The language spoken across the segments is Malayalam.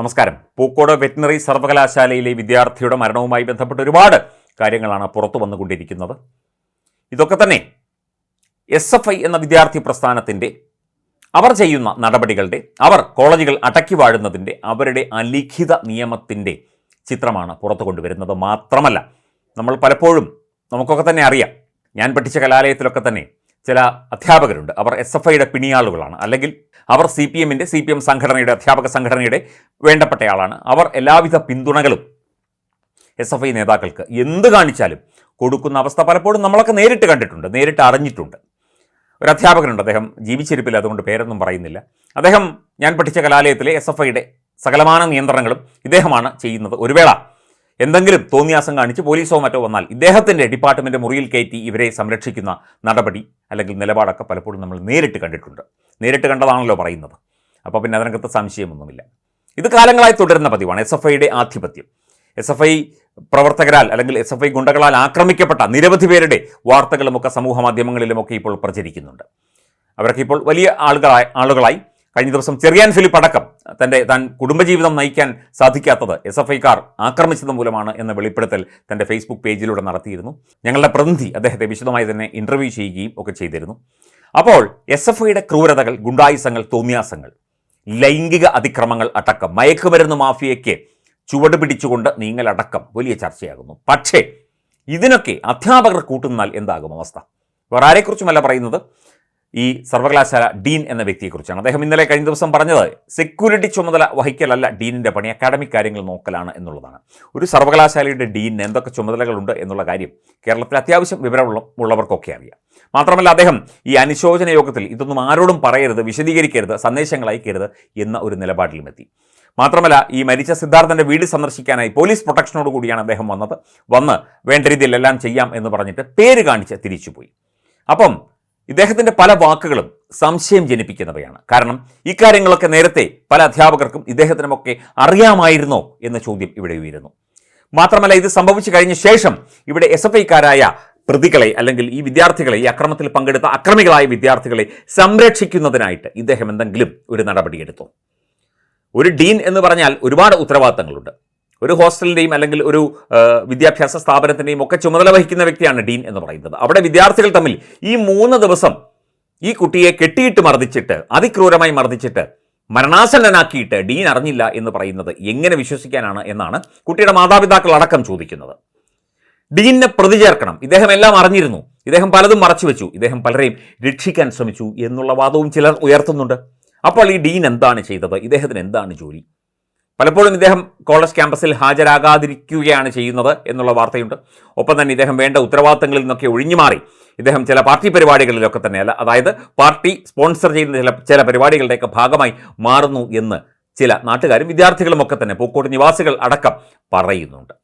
നമസ്കാരം. പൂക്കോട് വെറ്റിനറി സർവകലാശാലയിലെ വിദ്യാർത്ഥിയുടെ മരണവുമായി ബന്ധപ്പെട്ട് ഒരുപാട് കാര്യങ്ങളാണ് പുറത്തു വന്നുകൊണ്ടിരിക്കുന്നത്. ഇതൊക്കെ തന്നെ എസ് എഫ് ഐ എന്ന വിദ്യാർത്ഥി പ്രസ്ഥാനത്തിന്റെ അവർ ചെയ്യുന്ന നടപടികളുടെ അവർ കോളേജുകൾ അടക്കി വാഴുന്നതിന്റെ അവരുടെ അലിഖിത നിയമത്തിന്റെ ചിത്രമാണ് പുറത്തു കൊണ്ടുവരുന്നത് മാത്രമല്ല. നമ്മൾ പലപ്പോഴും നമുക്കൊക്കെ തന്നെ അറിയാം. ഞാൻ പഠിച്ച കലാലയത്തിലൊക്കെ തന്നെ ചില അധ്യാപകരുണ്ട്. അവർ എസ് എഫ് ഐയുടെ പിണിയാളുകളാണ്. അല്ലെങ്കിൽ അവർ സി പി എമ്മിന്റെ സി പി എം സംഘടനയുടെ അധ്യാപക സംഘടനയുടെ വേണ്ടപ്പെട്ടയാളാണ്. അവർ എല്ലാവിധ പിന്തുണകളും എസ് എഫ് ഐ നേതാക്കൾക്ക് എന്ത് കാണിച്ചാലും കൊടുക്കുന്ന അവസ്ഥ പലപ്പോഴും നമ്മളൊക്കെ നേരിട്ട് കണ്ടിട്ടുണ്ട് നേരിട്ട് അറിഞ്ഞിട്ടുണ്ട്. ഒരു അധ്യാപകനുണ്ട്. അദ്ദേഹം ജീവിച്ചിരിപ്പില്ല അതുകൊണ്ട് പേരൊന്നും പറയുന്നില്ല. അദ്ദേഹം ഞാൻ പഠിച്ച കലാലയത്തിലെ എസ് എഫ് ഐയുടെ സകലമാന നിയന്ത്രണങ്ങളും ഇദ്ദേഹമാണ് ചെയ്യുന്നത്. ഒരു വേള എന്തെങ്കിലും തോന്നിയാസം കാണിച്ച് പോലീസോ മറ്റോ വന്നാൽ ഇദ്ദേഹത്തിന്റെ ഡിപ്പാർട്ട്മെന്റ് മുറിയിൽ കയറ്റി ഇവരെ സംരക്ഷിക്കുന്ന നടപടി അല്ലെങ്കിൽ നിലപാടൊക്കെ പലപ്പോഴും നമ്മൾ നേരിട്ട് കണ്ടിട്ടുണ്ട്. നേരിട്ട് കണ്ടതാണല്ലോ പറയുന്നത്. അപ്പോൾ പിന്നെ അതിനകത്ത് സംശയമൊന്നുമില്ല. ഇത് കാലങ്ങളായി തുടരുന്ന പതിവാണ്. എസ് എഫ് ഐയുടെ ആധിപത്യം. എസ് എഫ് ഐ പ്രവർത്തകരാൽ അല്ലെങ്കിൽ എസ് എഫ് ഐ ഗുണ്ടകളാൽ ആക്രമിക്കപ്പെട്ട നിരവധി പേരുടെ വാർത്തകളുമൊക്കെ സമൂഹ മാധ്യമങ്ങളിലുമൊക്കെ ഇപ്പോൾ പ്രചരിക്കുന്നുണ്ട്. അവരൊക്കെ ഇപ്പോൾ വലിയ ആളുകളായി ആളുകളായി കഴിഞ്ഞ ദിവസം ചെറിയാൻ ഫിലിപ്പ് അടക്കം തന്റെ താൻ കുടുംബജീവിതം നയിക്കാൻ സാധിക്കാത്തത് എസ് എഫ് ഐക്കാർ ആക്രമിച്ചത് മൂലമാണ് എന്ന വെളിപ്പെടുത്തൽ തന്റെ ഫേസ്ബുക്ക് പേജിലൂടെ നടത്തിയിരുന്നു. ഞങ്ങളുടെ പ്രതിനിധി അദ്ദേഹത്തെ വിശദമായി തന്നെ ഇന്റർവ്യൂ ചെയ്യുകയും ഒക്കെ ചെയ്തിരുന്നു. അപ്പോൾ എസ് എഫ് ഐയുടെ ക്രൂരതകൾ ഗുണ്ടായുസങ്ങൾ തോന്നിയാസങ്ങൾ ലൈംഗിക അതിക്രമങ്ങൾ അടക്കം മയക്കുമരുന്ന് മാഫിയയ്ക്ക് ചുവട് പിടിച്ചുകൊണ്ട് നീങ്ങലടക്കം വലിയ ചർച്ചയാകുന്നു. പക്ഷേ ഇതിനൊക്കെ അധ്യാപകർ കൂട്ടുന്നാൽ എന്താകും അവസ്ഥ? വേറെ ആരെക്കുറിച്ചുമല്ല പറയുന്നത്. ഈ സർവകലാശാല ഡീൻ എന്ന വ്യക്തിയെക്കുറിച്ചാണ്. അദ്ദേഹം ഇന്നലെ കഴിഞ്ഞ ദിവസം പറഞ്ഞത് സെക്യൂരിറ്റി ചുമതല വഹിക്കലല്ല ഡീനിന്റെ പണി അക്കാഡമിക് കാര്യങ്ങൾ നോക്കലാണ് എന്നുള്ളതാണ്. ഒരു സർവകലാശാലയുടെ ഡീനിന് എന്തൊക്കെ ചുമതലകളുണ്ട് എന്നുള്ള കാര്യം കേരളത്തിൽ അത്യാവശ്യം വിവരമുള്ള ഉള്ളവർക്കൊക്കെ അറിയാം. മാത്രമല്ല അദ്ദേഹം ഈ അനുശോചന യോഗത്തിൽ ഇതൊന്നും ആരോടും പറയരുത് വിശദീകരിക്കരുത് സന്ദേശങ്ങൾ അയക്കരുത് എന്ന ഒരു നിലപാടിലും എത്തി മാത്രമല്ല ഈ മരിച്ച സിദ്ധാർത്ഥന്റെ വീട് സന്ദർശിക്കാനായി പോലീസ് പ്രൊട്ടക്ഷനോട് കൂടിയാണ് അദ്ദേഹം വന്നത്. വന്ന് വേണ്ട രീതിയിൽ എല്ലാം ചെയ്യാം എന്ന് പറഞ്ഞിട്ട് പേര് കാണിച്ച് തിരിച്ചുപോയി. അപ്പം ഇദ്ദേഹത്തിന്റെ പല വാക്കുകളും സംശയം ജനിപ്പിക്കുന്നവയാണ്. കാരണം ഇക്കാര്യങ്ങളൊക്കെ നേരത്തെ പല അധ്യാപകർക്കും ഇദ്ദേഹത്തിനുമൊക്കെ അറിയാമായിരുന്നോ എന്ന ചോദ്യം ഇവിടെ ഉയരുന്നു. മാത്രമല്ല ഇത് സംഭവിച്ചു കഴിഞ്ഞ ശേഷം ഇവിടെ എസ് എഫ് ഐക്കാരായ പ്രതികളെ അല്ലെങ്കിൽ ഈ വിദ്യാർത്ഥികളെ ഈ അക്രമത്തിൽ പങ്കെടുത്ത അക്രമികളായ വിദ്യാർത്ഥികളെ സംരക്ഷിക്കുന്നതിനായിട്ട് ഇദ്ദേഹം എന്തെങ്കിലും ഒരു നടപടിയെടുത്തു. ഒരു ഡീൻ എന്ന് പറഞ്ഞാൽ ഒരുപാട് ഉത്തരവാദിത്തങ്ങളുണ്ട്. ഒരു ഹോസ്റ്റലിന്റെയും അല്ലെങ്കിൽ ഒരു വിദ്യാഭ്യാസ സ്ഥാപനത്തിന്റെയും ഒക്കെ ചുമതല വഹിക്കുന്ന വ്യക്തിയാണ് ഡീൻ എന്ന് പറയുന്നത്. അവിടെ വിദ്യാർത്ഥികൾ തമ്മിൽ ഈ മൂന്ന് ദിവസം ഈ കുട്ടിയെ കെട്ടിയിട്ട് മർദ്ദിച്ചിട്ട് അതിക്രൂരമായി മർദ്ദിച്ചിട്ട് മരണാസന്നനാക്കിയിട്ട് ഡീൻ അറിഞ്ഞില്ല എന്ന് പറയുന്നത് എങ്ങനെ വിശ്വസിക്കാനാണ് എന്നാണ് കുട്ടിയുടെ മാതാപിതാക്കൾ അടക്കം ചോദിക്കുന്നത്. ഡീനിനെ പ്രതി ചേർക്കണം ഇദ്ദേഹം എല്ലാം അറിഞ്ഞിരുന്നു. ഇദ്ദേഹം പലതും മറച്ചു വെച്ചു. ഇദ്ദേഹം പലരെയും രക്ഷിക്കാൻ ശ്രമിച്ചു എന്നുള്ള വാദവും ചിലർ ഉയർത്തുന്നുണ്ട്. അപ്പോൾ ഈ ഡീൻ എന്താണ് ചെയ്തത്? ഇദ്ദേഹത്തിന് എന്താണ് ജോലി? പലപ്പോഴും ഇദ്ദേഹം കോളേജ് ക്യാമ്പസിൽ ഹാജരാകാതിരിക്കുകയാണ് ചെയ്യുന്നത് എന്നുള്ള വാർത്തയുണ്ട്. ഒപ്പം തന്നെ ഇദ്ദേഹം വേണ്ട ഉത്തരവാദിത്തങ്ങളിൽ നിന്നൊക്കെ ഒഴിഞ്ഞു മാറി. ഇദ്ദേഹം ചില പാർട്ടി പരിപാടികളിലൊക്കെ തന്നെ അല്ല അതായത് പാർട്ടി സ്പോൺസർ ചെയ്യുന്ന ചില ചില പരിപാടികളുടെയൊക്കെ ഭാഗമായി മാറുന്നു എന്ന് ചില നാട്ടുകാരും വിദ്യാർത്ഥികളുമൊക്കെ തന്നെ പൂക്കോട് നിവാസികൾ അടക്കം പറയുന്നുണ്ട്.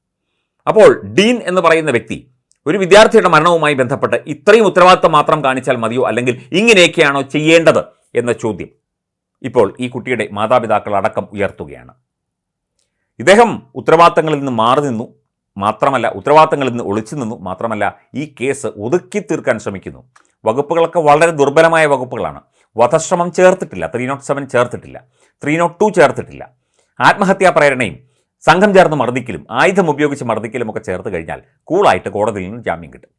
അപ്പോൾ ഡീൻ എന്ന് പറയുന്ന വ്യക്തി ഒരു വിദ്യാർത്ഥിയുടെ മരണവുമായി ബന്ധപ്പെട്ട് ഇത്രയും ഉത്തരവാദിത്തം മാത്രം കാണിച്ചാൽ മതിയോ? അല്ലെങ്കിൽ ഇങ്ങനെയൊക്കെയാണോ ചെയ്യേണ്ടത്? എന്ന ചോദ്യം ഇപ്പോൾ ഈ കുട്ടിയുടെ മാതാപിതാക്കൾ അടക്കം ഉയർത്തുകയാണ്. ഇദ്ദേഹം ഉത്തരവാദിത്തങ്ങളിൽ നിന്ന് മാറി നിന്നു. മാത്രമല്ല ഉത്തരവാദിത്തങ്ങളിൽ നിന്ന് ഒളിച്ചു നിന്നു. മാത്രമല്ല ഈ കേസ് ഒതുക്കി തീർക്കാൻ ശ്രമിക്കുന്നു. വകുപ്പുകളൊക്കെ വളരെ ദുർബലമായ വകുപ്പുകളാണ്. വധശ്രമം ചേർത്തിട്ടില്ല. ത്രീ നോട്ട് സെവൻ ചേർത്തിട്ടില്ല. ത്രീ നോട്ട് ടു ചേർത്തിട്ടില്ല. ആത്മഹത്യാ പ്രേരണയും സംഘം ചേർന്ന് മർദ്ദിക്കലും ആയുധം ഉപയോഗിച്ച് മർദ്ദിക്കലും ഒക്കെ ചേർത്ത് കഴിഞ്ഞാൽ കൂളായിട്ട് കോടതിയിൽ നിന്ന് ജാമ്യം കിട്ടും.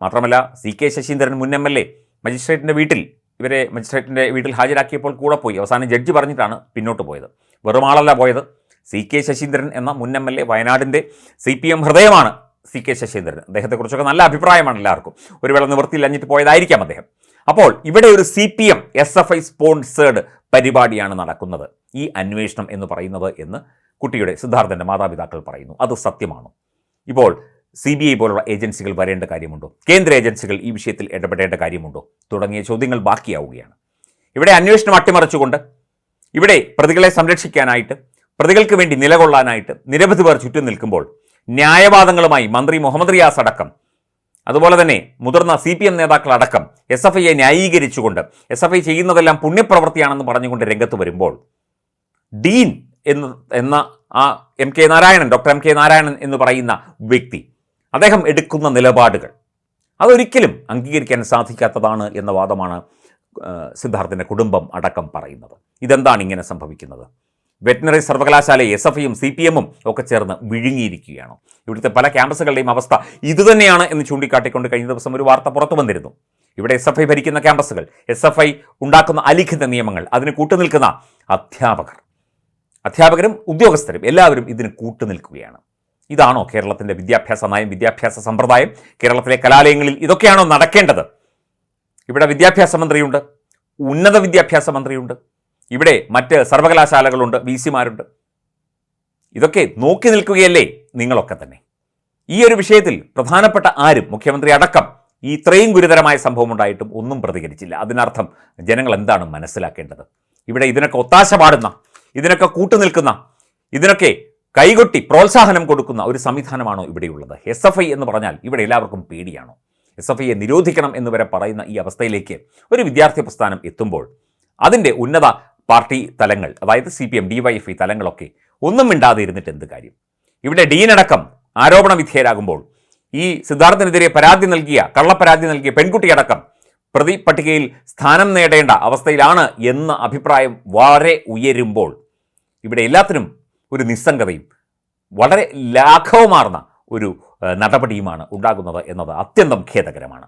മാത്രമല്ല സി കെ ശശീന്ദ്രൻ മുൻ എം എൽ എ മജിസ്ട്രേറ്റിന്റെ വീട്ടിൽ ഇവരെ മജിസ്ട്രേറ്റിന്റെ വീട്ടിൽ ഹാജരാക്കിയപ്പോൾ കൂടെ പോയി. അവസാനം ജഡ്ജി പറഞ്ഞിട്ടാണ് പിന്നോട്ട് പോയത്. വെറും ആളല്ല പോയത്. സി കെ ശശീന്ദ്രൻ എന്ന മുൻ എം എൽ എ വയനാടിന്റെ സി പി എം ഹൃദയമാണ് സി കെ ശശീന്ദ്രൻ. അദ്ദേഹത്തെക്കുറിച്ചൊക്കെ നല്ല അഭിപ്രായമാണ് എല്ലാവർക്കും. ഒരു വേള നിവൃത്തിയില്ലഞ്ഞിട്ട് പോയതായിരിക്കാം അദ്ദേഹം. അപ്പോൾ ഇവിടെ ഒരു C P M S F I sponsored പരിപാടിയാണ് നടക്കുന്നത്. ഈ അന്വേഷണം എന്ന് പറയുന്നത് എന്ന് കുട്ടിയുടെ സിദ്ധാർത്ഥന്റെ മാതാപിതാക്കൾ പറയുന്നു. അത് സത്യമാണ്? ഇപ്പോൾ സി ബി ഐ പോലുള്ള ഏജൻസികൾ വരേണ്ട കാര്യമുണ്ടോ? കേന്ദ്ര ഏജൻസികൾ ഈ വിഷയത്തിൽ ഇടപെടേണ്ട കാര്യമുണ്ടോ? തുടങ്ങിയ ചോദ്യങ്ങൾ ബാക്കിയാവുകയാണ്. ഇവിടെ അന്വേഷണം അട്ടിമറിച്ചുകൊണ്ട് ഇവിടെ പ്രതികളെ സംരക്ഷിക്കാനായിട്ട് പ്രതികൾക്ക് വേണ്ടി നിലകൊള്ളാനായിട്ട് നിരവധി പേർ ചുറ്റും നിൽക്കുമ്പോൾ ന്യായവാദങ്ങളുമായി മന്ത്രി മുഹമ്മദ് റിയാസ് അടക്കം അതുപോലെ തന്നെ മുതിർന്ന സി പി എം നേതാക്കളടക്കം എസ് എഫ് ഐയെ ന്യായീകരിച്ചുകൊണ്ട് എസ് എഫ് ഐ ചെയ്യുന്നതെല്ലാം പുണ്യപ്രവൃത്തിയാണെന്ന് പറഞ്ഞുകൊണ്ട് രംഗത്ത് വരുമ്പോൾ ഡീൻ എന്ന് എന്ന ആ M K Narayanan doctor M K Narayanan എന്ന് പറയുന്ന വ്യക്തി അദ്ദേഹം എടുക്കുന്ന നിലപാടുകൾ അതൊരിക്കലും അംഗീകരിക്കാൻ സാധിക്കാത്തതാണ് എന്ന വാദമാണ് സിദ്ധാർത്ഥിന്റെ കുടുംബം അടക്കം പറയുന്നത്. ഇതെന്താണ് ഇങ്ങനെ സംഭവിക്കുന്നത്? വെറ്റിനറി സർവകലാശാല എസ് എഫ് ഐയും സി പി എമ്മും ഒക്കെ ചേർന്ന് വിഴുങ്ങിയിരിക്കുകയാണ്. ഇവിടുത്തെ പല ക്യാമ്പസുകളുടെയും അവസ്ഥ ഇതുതന്നെയാണ് എന്ന് ചൂണ്ടിക്കാട്ടിക്കൊണ്ട് കഴിഞ്ഞ ദിവസം ഒരു വാർത്ത പുറത്തു വന്നിരുന്നു. ഇവിടെ എസ് എഫ് ഐ ഭരിക്കുന്ന ക്യാമ്പസുകൾ എസ് എഫ് ഐ ഉണ്ടാക്കുന്ന അലിഖിത നിയമങ്ങൾ അതിന് കൂട്ടുനിൽക്കുന്ന അധ്യാപകർ. അധ്യാപകരും ഉദ്യോഗസ്ഥരും എല്ലാവരും ഇതിന് കൂട്ടുനിൽക്കുകയാണ്. ഇതാണോ കേരളത്തിന്റെ വിദ്യാഭ്യാസ നയം വിദ്യാഭ്യാസ സമ്പ്രദായം? കേരളത്തിലെ കലാലയങ്ങളിൽ ഇതൊക്കെയാണോ നടക്കേണ്ടത്? ഇവിടെ വിദ്യാഭ്യാസ മന്ത്രിയുണ്ട്. ഉന്നത വിദ്യാഭ്യാസ മന്ത്രിയുണ്ട്. ഇവിടെ മറ്റ് സർവകലാശാലകളുണ്ട് വി സിമാരുണ്ട് ഇതൊക്കെ നോക്കി നിൽക്കുകയല്ലേ നിങ്ങളൊക്കെ തന്നെ. ഈ ഒരു വിഷയത്തിൽ പ്രധാനപ്പെട്ട ആരും മുഖ്യമന്ത്രി അടക്കം ഈ ഇത്രയും ഗുരുതരമായ സംഭവം ഉണ്ടായിട്ടും ഒന്നും പ്രതികരിച്ചില്ല. അതിനർത്ഥം ജനങ്ങൾ എന്താണ് മനസ്സിലാക്കേണ്ടത്? ഇവിടെ ഇതിനൊക്കെ ഒത്താശ പാടുന്ന ഇതിനൊക്കെ കൂട്ടുനിൽക്കുന്ന ഇതിനൊക്കെ കൈകൊട്ടി പ്രോത്സാഹനം കൊടുക്കുന്ന ഒരു സംവിധാനമാണോ ഇവിടെയുള്ളത്? എസ് എഫ് ഐ എന്ന് പറഞ്ഞാൽ ഇവിടെ എല്ലാവർക്കും പേടിയാണോ? എസ് എഫ് ഐയെ നിരോധിക്കണം എന്ന് വരെ പറയുന്ന ഈ അവസ്ഥയിലേക്ക് ഒരു വിദ്യാർത്ഥി പ്രസ്ഥാനം എത്തുമ്പോൾ അതിന്റെ ഉന്നത പാർട്ടി തലങ്ങൾ അതായത് C P M D Y F I തലങ്ങളൊക്കെ ഒന്നും മിണ്ടാതെ ഇരുന്നിട്ട് എന്ത് കാര്യം? ഇവിടെ ഡീനടക്കം ആരോപണ വിധേയരാകുമ്പോൾ ഈ സിദ്ധാർത്ഥനെതിരെ പരാതി നൽകിയ കള്ളപ്പരാതി നൽകിയ പെൺകുട്ടിയടക്കം പ്രതി പട്ടികയിൽ സ്ഥാനം നേടേണ്ട അവസ്ഥയിലാണ് എന്ന അഭിപ്രായം വളരെ ഉയരുമ്പോൾ ഇവിടെ എല്ലാത്തിനും ഒരു നിസ്സംഗതയും വളരെ ലാഘവമാർന്ന ഒരു നടപടിയുമാണ് ഉണ്ടാകുന്നത് എന്നത് അത്യന്തം ഖേദകരമാണ്.